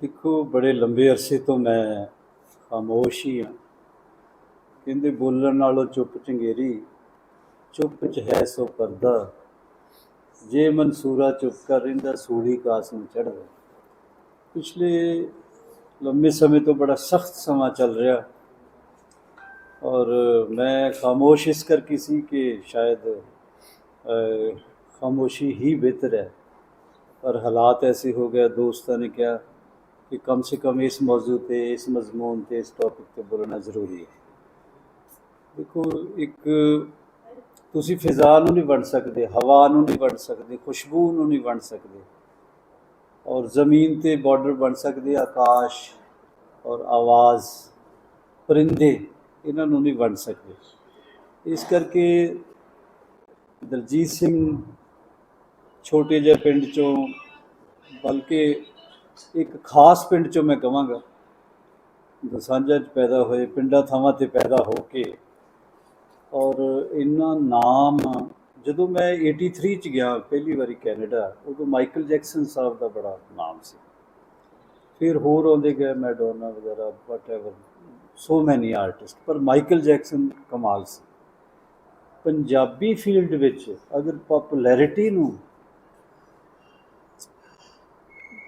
ਦੇਖੋ, ਬੜੇ ਲੰਬੇ ਅਰਸੇ ਤੋਂ ਮੈਂ ਖਾਮੋਸ਼ ਹੀ ਹਾਂ। ਕਹਿੰਦੇ, ਬੋਲਣ ਨਾਲੋਂ ਚੁੱਪ ਚੰਗੇਰੀ, ਚੁੱਪ ਚ ਹੈ ਸੋ ਪਰਦਾ। ਜੇ ਮਨਸੂਰਾ ਚੁੱਪ ਕਰ ਰਹਿੰਦਾ, ਸੂਲੀ ਕਾਸ ਨੂੰ ਚੜ੍ਹਦਾ। ਪਿਛਲੇ ਲੰਮੇ ਸਮੇਂ ਤੋਂ ਬੜਾ ਸਖਤ ਸਮਾਂ ਚੱਲ ਰਿਹਾ। ਔਰ ਮੈਂ ਖਾਮੋਸ਼ ਇਸ ਕਰਕੇ ਸੀ ਕਿ ਸ਼ਾਇਦ ਖਾਮੋਸ਼ੀ ਹੀ ਬਿਹਤਰ ਹੈ। ਪਰ ਹਾਲਾਤ ਐਸੇ ਹੋ ਗਏ, ਦੋਸਤਾਂ ਨੇ ਕਿਹਾ ਕਿ ਕਮ ਸੇ ਕਮ ਇਸ ਮੌਜੂ ਤੇ, ਇਸ ਮਜ਼ਮੂਨ ਤੇ, ਇਸ ਟੌਪਿਕ ਤੇ ਬੋਲਣਾ ਜ਼ਰੂਰੀ ਹੈ। ਦੇਖੋ, ਇੱਕ ਤੁਸੀਂ ਫਿਜ਼ਾ ਨੂੰ ਨਹੀਂ ਵੰਡ ਸਕਦੇ, ਹਵਾ ਨੂੰ ਨਹੀਂ ਵੰਡ ਸਕਦੇ, ਖੁਸ਼ਬੂ ਨੂੰ ਨਹੀਂ ਵੰਡ ਸਕਦੇ ਔਰ ਜ਼ਮੀਨ ਤੇ ਬਾਰਡਰ ਬਣ ਸਕਦੇ, ਆਕਾਸ਼ ਔਰ ਆਵਾਜ਼, ਪਰਿੰਦੇ ਇਹਨਾਂ ਨੂੰ ਨਹੀਂ ਵੰਡ ਸਕਦੇ। ਇਸ ਕਰਕੇ ਦਲਜੀਤ ਸਿੰਘ ਛੋਟੇ ਜਿਹੇ ਪਿੰਡ ਚੋਂ ਬਲਕਿ ਇੱਕ ਖਾਸ ਪਿੰਡ ਚੋਂ ਮੈਂ ਕਹਾਂਗਾ ਦਸਾਂਝਾ ਚ ਪੈਦਾ ਹੋਏ, ਪਿੰਡਾਂ ਥਾਵਾਂ ਤੇ ਪੈਦਾ ਹੋ ਕੇ। ਔਰ ਇਹਨਾਂ ਨਾਮ, ਜਦੋਂ ਮੈਂ 83 ਚ ਗਿਆ, ਪਹਿਲੀ ਵਾਰੀ ਕੈਨੇਡਾ, ਉਦੋਂ ਮਾਈਕਲ ਜੈਕਸਨ ਸਾਹਿਬ ਦਾ ਬੜਾ ਨਾਮ ਸੀ। ਫਿਰ ਹੋਰ ਆਉਂਦੇ ਗਏ, ਮੈਡੋਨਾ ਵਗੈਰਾ ਵਟਐਵਰ ਸੋ ਮੈਨੀ ਆਰਟਿਸਟ ਪਰ ਮਾਈਕਲ ਜੈਕਸਨ ਕਮਾਲ ਸੀ। ਪੰਜਾਬੀ ਫੀਲਡ ਵਿੱਚ ਅਗਰ ਪਪੂਲੈਰਿਟੀ ਨੂੰ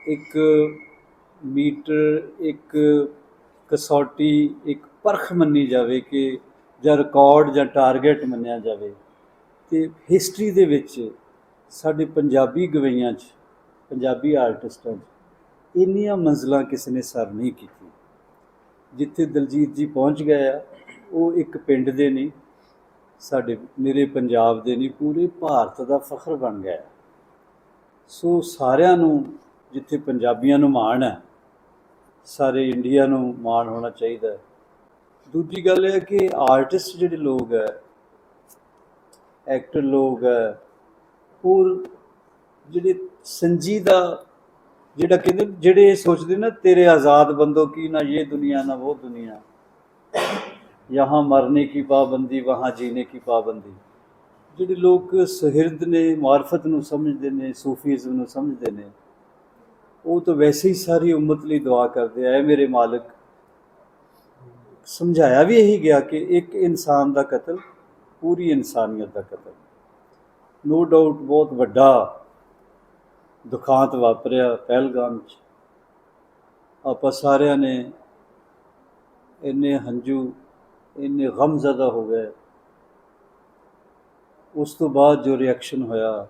ਇੱਕ ਮੀਟਰ, ਇੱਕ ਕਸੌਟੀ, ਇੱਕ ਪਰਖ ਮੰਨੀ ਜਾਵੇ ਕਿ, ਜਾਂ ਰਿਕਾਰਡ ਜਾਂ ਟਾਰਗੇਟ ਮੰਨਿਆ ਜਾਵੇ। ਤੇ ਹਿਸਟਰੀ ਦੇ ਵਿੱਚ ਸਾਡੇ ਪੰਜਾਬੀ ਗਵਈਆਂ 'ਚ, ਪੰਜਾਬੀ ਆਰਟਿਸਟਾਂ 'ਚ ਇੰਨੀਆਂ ਮੰਜ਼ਲਾਂ ਕਿਸੇ ਨੇ ਸਰ ਨਹੀਂ ਕੀਤੀ ਜਿੱਥੇ ਦਲਜੀਤ ਜੀ ਪਹੁੰਚ ਗਏ ਆ, ਉਹ ਇੱਕ ਪਿੰਡ ਦੇ ਨਹੀਂ ਸਾਡੇ ਮੇਰੇ ਪੰਜਾਬ ਦੇ ਨਹੀਂ ਪੂਰੇ ਭਾਰਤ ਦਾ ਫਖਰ ਬਣ ਗਿਆ। ਸੋ ਸਾਰਿਆਂ ਨੂੰ ਜਿੱਥੇ ਪੰਜਾਬੀਆਂ ਨੂੰ ਮਾਣ ਹੈ, ਸਾਰੇ ਇੰਡੀਆ ਨੂੰ ਮਾਣ ਹੋਣਾ ਚਾਹੀਦਾ ਹੈ। ਦੂਜੀ ਗੱਲ ਇਹ ਹੈ ਕਿ ਆਰਟਿਸਟ ਜਿਹੜੇ ਲੋਕ ਹੈ ਐਕਟਰ ਲੋਕ ਹੈ, ਹੋਰ ਜਿਹੜੇ ਸੰਜੀਦਾ, ਜਿਹੜਾ ਕਹਿੰਦੇ ਜਿਹੜੇ ਸੋਚਦੇ ਨਾ, ਤੇਰੇ ਆਜ਼ਾਦ ਬੰਦੋ ਕੀ ਨਾ, ਇਹ ਦੁਨੀਆ ਨਾ, ਉਹ ਦੁਨੀਆ। ਯਹਾਂ ਮਰਨੇ ਕੀ ਪਾਬੰਦੀ, ਵਹਾਂ ਜੀਨੇ ਕੀ ਪਾਬੰਦੀ। ਜਿਹੜੇ ਲੋਕ ਸਹਿਰਦ ਨੇ, ਮਾਰਫਤ ਨੂੰ ਸਮਝਦੇ ਨੇ, ਸੂਫੀਜ਼ਮ ਨੂੰ ਸਮਝਦੇ ਨੇ ਉਹ ਤਾਂ ਵੈਸੇ ਹੀ ਸਾਰੀ ਉਮਤ ਲਈ ਦੁਆ ਕਰਦੇ ਆ ਮੇਰੇ ਮਾਲਕ। ਸਮਝਾਇਆ ਵੀ ਇਹੀ ਗਿਆ ਕਿ ਇੱਕ ਇਨਸਾਨ ਦਾ ਕਤਲ ਪੂਰੀ ਇਨਸਾਨੀਅਤ ਦਾ ਕਤਲ। ਨੋ ਡਾਊਟ ਬਹੁਤ ਵੱਡਾ ਦੁਖਾਂਤ ਵਾਪਰਿਆ ਪਹਿਲਗਾਮ 'ਚ। ਆਪਾਂ ਸਾਰਿਆਂ ਨੇ ਇੰਨੇ ਹੰਝੂ, ਇੰਨੇ ਗਮਜ਼ਦਾ ਹੋ ਗਏ। ਉਸ ਤੋਂ ਬਾਅਦ ਜੋ ਰਿਐਕਸ਼ਨ ਹੋਇਆ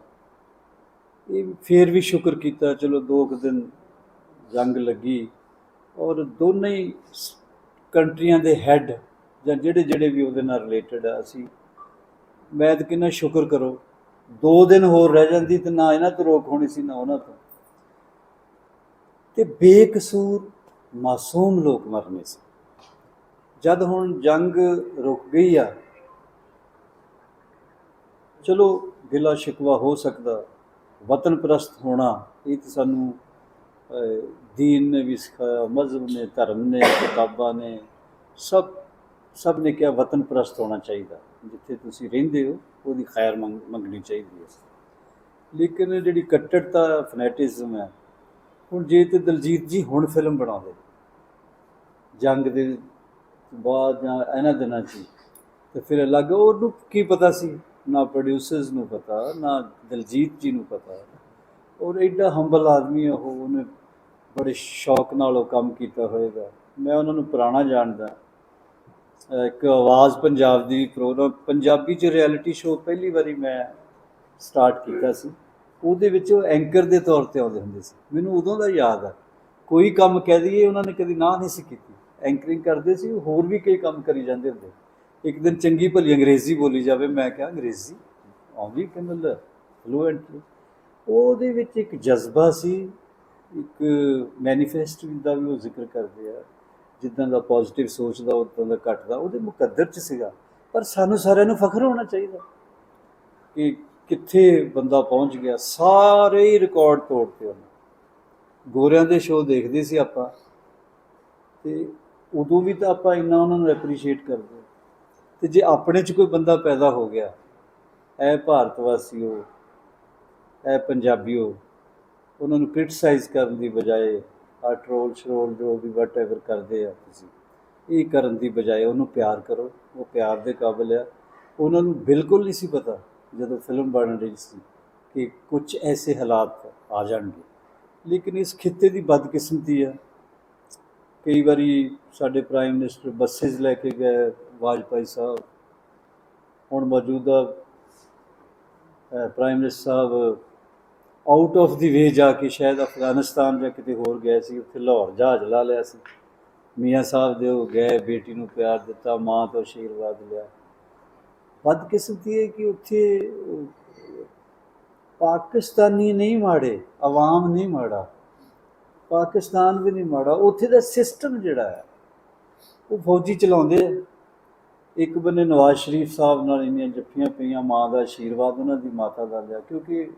ਇਹ ਫੇਰ ਵੀ ਸ਼ੁਕਰ ਕੀਤਾ, ਚਲੋ ਦੋ ਕੁ ਦਿਨ ਜੰਗ ਲੱਗੀ ਔਰ ਦੋਨੇ ਹੀ ਕੰਟਰੀਆਂ ਦੇ ਹੈੱਡ ਜਾਂ ਜਿਹੜੇ ਜਿਹੜੇ ਵੀ ਉਹਦੇ ਨਾਲ ਰਿਲੇਟਡ ਆ, ਅਸੀਂ ਮੈਂ ਤਾਂ ਕਿੰਨਾ ਸ਼ੁਕਰ ਕਰੋ, ਦੋ ਦਿਨ ਹੋਰ ਰਹਿ ਜਾਂਦੀ ਤੇ ਨਾ ਇਹਨਾਂ ਤੋਂ ਰੋਕ ਹੋਣੀ ਸੀ, ਨਾ ਉਹਨਾਂ ਤੋਂ। ਤੇ ਬੇਕਸੂਰ ਮਾਸੂਮ ਲੋਕ ਮਰਨੇ ਸੀ। ਜਦ ਹੁਣ ਜੰਗ ਰੁਕ ਗਈ ਆ, ਚਲੋ ਗਿਲਾ ਸ਼ਿਕਵਾ ਹੋ ਸਕਦਾ। ਵਤਨ ਪ੍ਰਸਤ ਹੋਣਾ ਇਹ ਤਾਂ ਸਾਨੂੰ ਅਹ, ਦੀਨ ਨੇ ਵੀ ਸਿਖਾਇਆ ਮਜ਼ਹਬ ਨੇ ਧਰਮ ਨੇ ਕਿਤਾਬਾਂ ਨੇ ਸਭ ਸਭ ਨੇ ਕਿਹਾ ਵਤਨ ਪ੍ਰਸਤ ਹੋਣਾ ਚਾਹੀਦਾ। ਜਿੱਥੇ ਤੁਸੀਂ ਰਹਿੰਦੇ ਹੋ ਉਹਦੀ ਖੈਰ ਮੰਗ ਮੰਗਣੀ ਚਾਹੀਦੀ ਹੈ। ਲੇਕਿਨ ਜਿਹੜੀ ਕੱਟੜਤਾ ਫਨੈਟਿਜ਼ਮ ਹੈ ਹੁਣ ਜੇ ਤੇ ਦਲਜੀਤ ਜੀ ਹੁਣ ਫਿਲਮ ਬਣਾਉਂਦੇ ਜੰਗ ਦੇ ਬਾਅਦ ਜਾਂ ਇਹਨਾਂ ਦਿਨਾਂ 'ਚ ਹੀ, ਤੇ ਫਿਰ ਅਲੱਗ ਉਹਨੂੰ ਕੀ ਪਤਾ ਸੀ? ਨਾ ਪ੍ਰੋਡਿਊਸਰਸ ਨੂੰ ਪਤਾ, ਨਾ ਦਲਜੀਤ ਜੀ ਨੂੰ ਪਤਾ। ਔਰ ਐਡਾ ਹੰਬਲ ਆਦਮੀ ਹੈ ਉਹ ਉਹਨੇ ਬੜੇ ਸ਼ੌਕ ਨਾਲ ਉਹ ਕੰਮ ਕੀਤਾ ਹੋਏਗਾ। ਮੈਂ ਉਹਨਾਂ ਨੂੰ ਪੁਰਾਣਾ ਜਾਣਦਾ। ਇੱਕ ਆਵਾਜ਼ ਪੰਜਾਬ ਦੀ ਪ੍ਰੋਗਰਾਮ ਪੰਜਾਬੀ ਚ ਰਿਐਲਿਟੀ ਸ਼ੋਅ ਪਹਿਲੀ ਵਾਰੀ ਮੈਂ ਸਟਾਰਟ ਕੀਤਾ ਸੀ। ਉਹਦੇ ਵਿੱਚ ਉਹ ਐਂਕਰ ਦੇ ਤੌਰ ਤੇ ਆਉਂਦੇ ਹੁੰਦੇ ਸੀ। ਮੈਨੂੰ ਉਦੋਂ ਦਾ ਯਾਦ ਆ। ਕੋਈ ਕੰਮ ਕਹਿ ਦਈਏ, ਉਹਨਾਂ ਨੇ ਕਦੀ ਨਾ ਨਹੀਂ ਸੀ ਕੀਤੀ। ਐਂਕਰਿੰਗ ਕਰਦੇ ਸੀ, ਹੋਰ ਵੀ ਕਈ ਕੰਮ ਕਰੀ ਜਾਂਦੇ ਹੁੰਦੇ। ਇੱਕ ਦਿਨ ਚੰਗੀ ਭਲੀ ਅੰਗਰੇਜ਼ੀ ਬੋਲੀ ਜਾਵੇ, ਮੈਂ ਕਿਹਾ ਅੰਗਰੇਜ਼ੀ? ਆਉਂਦੀ ਕਿੰਨਲ ਫਲੂਐਂਟਲੀ ਉਹਦੇ ਵਿੱਚ ਇੱਕ ਜਜ਼ਬਾ ਸੀ, ਇੱਕ ਮੈਨੀਫੈਸਟ ਦਾ ਵੀ ਉਹ ਜ਼ਿਕਰ ਕਰਦੇ ਆ, ਜਿੱਦਾਂ ਦਾ ਪੋਜ਼ਿਟਿਵ ਸੋਚਦਾ, ਉਦਾਂ ਦਾ ਘਟਦਾ, ਉਹਦੇ ਮੁਕੱਦਰ ਚ ਸੀਗਾ। ਪਰ ਸਾਨੂੰ ਸਾਰਿਆਂ ਨੂੰ ਫਖਰ ਹੋਣਾ ਚਾਹੀਦਾ ਕਿ ਕਿੱਥੇ ਬੰਦਾ ਪਹੁੰਚ ਗਿਆ। ਸਾਰੇ ਹੀ ਰਿਕਾਰਡ ਤੋੜਤੇ ਉਹਨੇ। ਗੋਰਿਆਂ ਦੇ ਸ਼ੋਅ ਦੇਖਦੇ ਸੀ ਆਪਾਂ। ਤੇ ਉਦੋਂ ਵੀ ਤਾਂ ਆਪਾਂ ਇੰਨਾ ਉਹਨਾਂ ਨੂੰ ਐਪਰੀਸ਼ੀਏਟ ਕਰਦੇ ਤੇ ਜੇ ਆਪਣੇ 'ਚ ਕੋਈ ਬੰਦਾ ਪੈਦਾ ਹੋ ਗਿਆ ਐ ਭਾਰਤ ਵਾਸੀਓ ਐ ਪੰਜਾਬੀਓ, ਉਹਨਾਂ ਨੂੰ ਕ੍ਰਿਟਿਸਾਈਜ਼ ਕਰਨ ਦੀ ਬਜਾਏ ਆ ਟਰੋਲ ਸ਼ਰੋਲ ਜੋ ਵੀ ਵਟਐਵਰ ਕਰਦੇ ਆ ਤੁਸੀਂ, ਇਹ ਕਰਨ ਦੀ ਬਜਾਏ ਉਹਨੂੰ ਪਿਆਰ ਕਰੋ, ਉਹ ਪਿਆਰ ਦੇ ਕਾਬਿਲ ਆ। ਉਹਨਾਂ ਨੂੰ ਬਿਲਕੁਲ ਨਹੀਂ ਸੀ ਪਤਾ ਜਦੋਂ ਫਿਲਮ ਬਣ ਰਹੀ ਸੀ ਕਿ ਕੁਝ ਐਸੇ ਹਾਲਾਤ ਆ ਜਾਣਗੇ। ਲੇਕਿਨ ਇਸ ਖਿੱਤੇ ਦੀ ਬਦਕਿਸਮਤੀ ਆ। ਕਈ ਵਾਰੀ ਸਾਡੇ ਪ੍ਰਾਈਮ ਮਿਨਿਸਟਰ ਬੱਸਿਸ ਲੈ ਕੇ ਗਏ ਵਾਜਪਾਈ ਸਾਹਿਬ। ਹੁਣ ਮੌਜੂਦਾ ਪ੍ਰਾਈਮ ਮਿਨਿਸਟਰ ਸਾਹਿਬ ਆਊਟ ਆਫ ਦੀ ਵੇ ਜਾ ਕੇ ਸ਼ਾਇਦ ਅਫਗਾਨਿਸਤਾਨ ਜਾਂ ਕਿਤੇ ਹੋਰ ਗਏ ਸੀ, ਉੱਥੇ ਲਾਹੌਰ ਜਹਾਜ਼ ਲਾ ਲਿਆ ਸੀ। ਮੀਆਂ ਸਾਹਿਬ ਦੇ ਉਹ ਗਏ, ਬੇਟੀ ਨੂੰ ਪਿਆਰ ਦਿੱਤਾ, ਮਾਂ ਤੋਂ ਆਸ਼ੀਰਵਾਦ ਲਿਆ। ਬਦਕਿਸਮਤੀ ਹੈ ਕਿ ਉੱਥੇ ਪਾਕਿਸਤਾਨੀ ਨਹੀਂ ਮਾੜੇ, ਆਵਾਮ ਨਹੀਂ ਮਾੜਾ। ਪਾਕਿਸਤਾਨ ਵੀ ਨਹੀਂ ਮਾੜਾ, ਉੱਥੇ ਦਾ ਸਿਸਟਮ ਜਿਹੜਾ ਹੈ, ਉਹ ਫੌਜੀ ਚਲਾਉਂਦੇ ਆ। ਇੱਕ ਬੰਨੇ ਨਵਾਜ਼ ਸ਼ਰੀਫ ਸਾਹਿਬ ਨਾਲ ਇੰਨੀਆਂ ਜੱਫੀਆਂ ਪਈਆਂ, ਮਾਂ ਦਾ ਆਸ਼ੀਰਵਾਦ ਉਹਨਾਂ ਦੀ ਮਾਤਾ ਦਾ ਲਿਆ, ਕਿਉਂਕਿ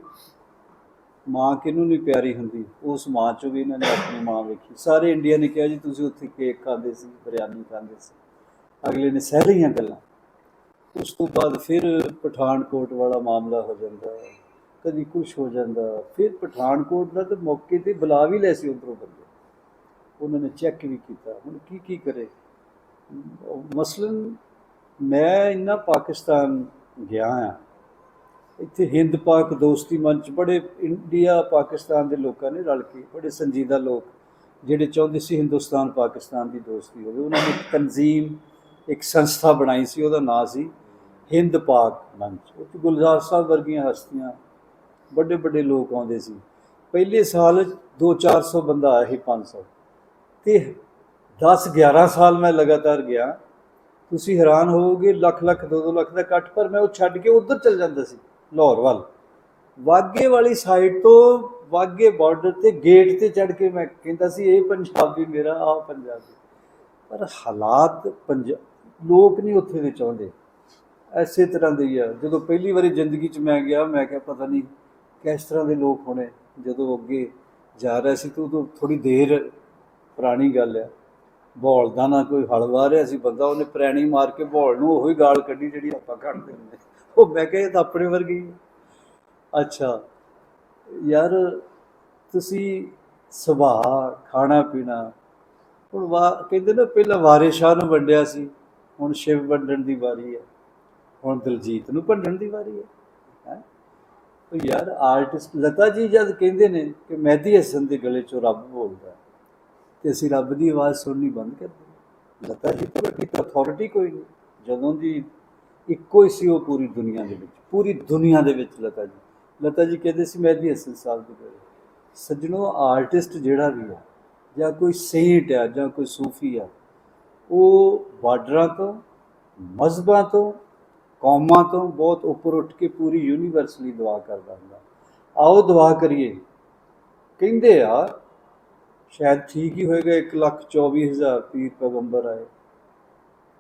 ਮਾਂ ਕਿਹਨੂੰ ਨਹੀਂ ਪਿਆਰੀ ਹੁੰਦੀ? ਉਸ ਮਾਂ ਚੋਂ ਵੀ ਇਹਨਾਂ ਨੇ ਆਪਣੀ ਮਾਂ ਵੇਖੀ। ਸਾਰੇ ਇੰਡੀਆ ਨੇ ਕਿਹਾ ਜੀ, ਤੁਸੀਂ ਉੱਥੇ ਕੇਕ ਖਾਂਦੇ ਸੀ, ਬਿਰਿਆਨੀ ਖਾਂਦੇ ਸੀ। ਅਗਲੇ ਨੇ ਸਹਿ ਲਈਆਂ ਗੱਲਾਂ। ਉਸ ਤੋਂ ਬਾਅਦ ਫਿਰ ਪਠਾਨਕੋਟ ਵਾਲਾ ਮਾਮਲਾ ਹੋ ਜਾਂਦਾ ਕਦੀ ਕੁਝ ਹੋ ਜਾਂਦਾ। ਫਿਰ ਪਠਾਨਕੋਟ ਦਾ ਤਾਂ ਮੌਕੇ ਤੇ ਬੁਲਾ ਵੀ ਲੈ ਸੀ ਉਧਰੋਂ ਬੰਦੇ। ਉਹਨਾਂ ਨੇ ਚੈੱਕ ਵੀ ਕੀਤਾ। ਹੁਣ ਕੀ ਕੀ ਕਰੇ? ਮਸਲਨ, ਮੈਂ ਇੰਨਾ ਪਾਕਿਸਤਾਨ ਗਿਆ ਆ। ਇੱਥੇ ਹਿੰਦ ਪਾਕ ਦੋਸਤੀ ਮੰਚ, ਬੜੇ ਇੰਡੀਆ, ਪਾਕਿਸਤਾਨ ਦੇ ਲੋਕਾਂ ਨੇ ਰਲ ਕੇ, ਬੜੇ ਸੰਜੀਦਾ ਲੋਕ, ਜਿਹੜੇ ਚਾਹੁੰਦੇ ਸੀ ਹਿੰਦੁਸਤਾਨ, ਪਾਕਿਸਤਾਨ ਦੀ ਦੋਸਤੀ ਹੋਵੇ। ਉਹਨਾਂ ਨੇ ਇੱਕ ਤਨਜ਼ੀਮ, ਇੱਕ ਸੰਸਥਾ ਬਣਾਈ ਸੀ, ਉਹਦਾ ਨਾਂ ਸੀ ਹਿੰਦ ਪਾਕ ਮੰਚ। ਉੱਥੇ ਗੁਲਜ਼ਾਰ ਸਾਹਿਬ ਵਰਗੀਆਂ ਹਸਤੀਆਂ ਵੱਡੇ ਵੱਡੇ ਲੋਕ ਆਉਂਦੇ ਸੀ। ਪਹਿਲੇ ਸਾਲ 2-400 ਬੰਦਾ ਆਇਆ ਸੀ 500 ਤੇ 10-11 ਸਾਲ ਮੈਂ ਲਗਾਤਾਰ ਗਿਆ। ਤੁਸੀਂ ਹੈਰਾਨ ਹੋਵੋਗੇ, ਲੱਖ ਲੱਖ 2-2 ਲੱਖ ਦਾ ਇਕੱਠ, ਪਰ ਮੈਂ ਉਹ ਛੱਡ ਕੇ ਉਧਰ ਚਲ ਜਾਂਦਾ ਸੀ, ਲਾਹੌਰ ਵੱਲ। ਵਾਗੇ ਵਾਲੀ ਸਾਈਡ ਤੋਂ ਵਾਗੇ ਬਾਰਡਰ ਤੇ ਗੇਟ ਤੇ ਚੜ ਕੇ ਮੈਂ ਕਹਿੰਦਾ ਸੀ, ਇਹ ਪੰਜਾਬੀ ਮੇਰਾ ਆ ਪੰਜਾਬੀ ਪਰ ਹਾਲਾਤ ਪੰਜ, ਲੋਕ ਨਹੀਂ ਉੱਥੇ ਦੇ ਚਾਹੁੰਦੇ। ਐਸੇ ਤਰ੍ਹਾਂ ਦੇ ਹੀ ਆ। ਜਦੋਂ ਪਹਿਲੀ ਵਾਰੀ ਜ਼ਿੰਦਗੀ 'ਚ ਮੈਂ ਗਿਆ, ਮੈਂ ਕਿਹਾ ਪਤਾ ਨਹੀਂ ਇਸ ਤਰ੍ਹਾਂ ਦੇ ਲੋਕ ਹੋਣੇ, ਜਦੋਂ ਅੱਗੇ ਜਾ ਰਿਹਾ ਸੀ ਤਾਂ ਉਦੋਂ ਥੋੜੀ ਦੇਰ ਪੁਰਾਣੀ ਗੱਲ ਆ ਬੋਲ ਦਾ ਨਾ ਕੋਈ ਹਲ ਵਾਹ ਰਿਹਾ ਸੀ ਬੰਦਾ, ਉਹਨੇ ਪ੍ਰੈਣੀ ਮਾਰ ਕੇ ਬੌਲ ਨੂੰ ਉਹੀ ਗਾਲ ਕੱਢੀ ਜਿਹੜੀ ਆਪਾਂ ਕੱਢਦੇ ਹੁੰਦੇ ਉਹ ਮੈਂ ਕਿਹਾ ਇਹ ਤਾਂ ਆਪਣੇ ਵਰਗੀ ਹੀ। ਆ। ਅੱਛਾ, ਯਾਰ ਤੁਸੀਂ ਸੁਭਾਅ ਖਾਣਾ ਪੀਣਾ, ਹੁਣ ਵਾ, ਕਹਿੰਦੇ ਨਾ ਪਹਿਲਾਂ ਵਾਰਿਸ ਸ਼ਾਹ ਨੂੰ ਵੰਡਿਆ ਸੀ, ਹੁਣ ਸ਼ਿਵ ਵੰਡਣ ਦੀ ਵਾਰੀ ਹੈ, ਹੁਣ ਦਿਲਜੀਤ ਨੂੰ ਵੰਡਣ ਦੀ ਵਾਰੀ ਹੈ। ਉਹ ਯਾਰ ਆਰਟਿਸਟ ਲਤਾ ਜੀ ਜਦ ਕਹਿੰਦੇ ਨੇ ਕਿ ਮਹਿਦੀ ਹਸਨ ਦੇ ਗਲੇ ਚੋਂ ਰੱਬ ਬੋਲਦਾ ਤੇ ਅਸੀਂ ਰੱਬ ਦੀ ਆਵਾਜ਼ ਸੁਣਨੀ ਬੰਦ ਕਰ ਦਿੱਤੀ। ਲਤਾ ਜੀ ਤੋਂ ਵੱਡੀ ਅਥਾਰਟੀ ਕੋਈ ਨਹੀਂ। ਜਦੋਂ ਦੀ ਇੱਕੋ ਹੀ ਸੀ ਉਹ ਪੂਰੀ ਦੁਨੀਆ ਦੇ ਵਿੱਚ, ਪੂਰੀ ਦੁਨੀਆ ਦੇ ਵਿੱਚ ਲਤਾ ਜੀ। ਲਤਾ ਜੀ ਕਹਿੰਦੇ ਸੀ ਮਹਿਦੀ ਹਸਨ ਸਾਹਿਬ ਦੇ ਗਲੇ। ਸੱਜਣੋ ਆਰਟਿਸਟ ਜਿਹੜਾ ਵੀ ਆ, ਜਾਂ ਕੋਈ ਸੇਂਟ ਆ, ਜਾਂ ਕੋਈ ਸੂਫੀ ਆ, ਉਹ ਬਾਰਡਰਾਂ ਤੋਂ ਮਜ਼ਹਬਾਂ ਤੋਂ ਕੌਮਾਂ ਤੋਂ ਬਹੁਤ ਉੱਪਰ ਉੱਠ ਕੇ ਪੂਰੀ ਯੂਨੀਵਰਸ ਲਈ ਦੁਆ ਕਰਦਾ ਹੁੰਦਾ। ਆਓ ਦੁਆ ਕਰੀਏ। ਕਹਿੰਦੇ ਆ, ਸ਼ਾਇਦ ਠੀਕ ਹੀ ਹੋਏਗਾ 124000 ਪੀਰ ਪੈਗੰਬਰ ਆਏ।